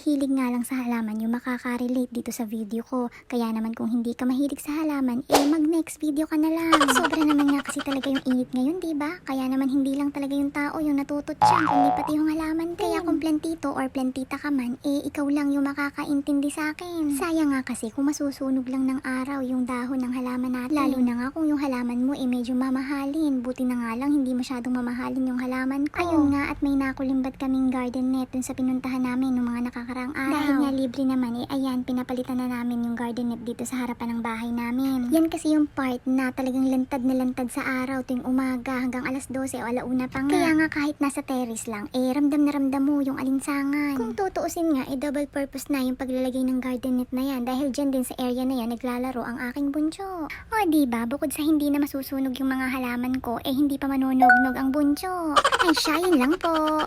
mahihilig nga lang sa halaman yung makaka-relate dito sa video ko. Kaya naman kung hindi ka mahilig sa halaman, eh mag next video ka na lang. Sobra naman nga kasi talaga yung init ngayon, ba? Kaya naman hindi lang talaga yung tao yung natutot siya, kundi pati yung halaman din. Kaya kung plantito or plantita ka man, eh ikaw lang yung makakaintindi sa akin. Sayang nga kasi kung masusunog lang ng araw yung dahon ng halaman natin. Lalo na nga kung yung halaman mo eh medyo mamahalin. Buti na nga lang hindi masyadong mamahalin yung halaman ko. Ayun nga at may nakulimbat kaming garden net dun sa pinuntahan namin nung mga nakakaraang araw. Dahil nga libre naman eh ayan pinapalitan na namin yung garden net dito sa harapan ng bahay namin. Yan kasi yung part na talagang lantad na lantad sa araw tuwing umaga hanggang alas 12 o alauna pa nga. Kaya nga kahit nasa terrace lang eh ramdam na ramdam mo yung alinsangan. Kung tutuusin nga eh double purpose na yung paglalagay ng garden net na yan dahil dyan din sa area na yan naglalaro ang aking bunso. O di ba bukod sa hindi na masusunog yung mga halaman ko eh hindi pa manonog-nog ang bunso. Ay siya yun lang po.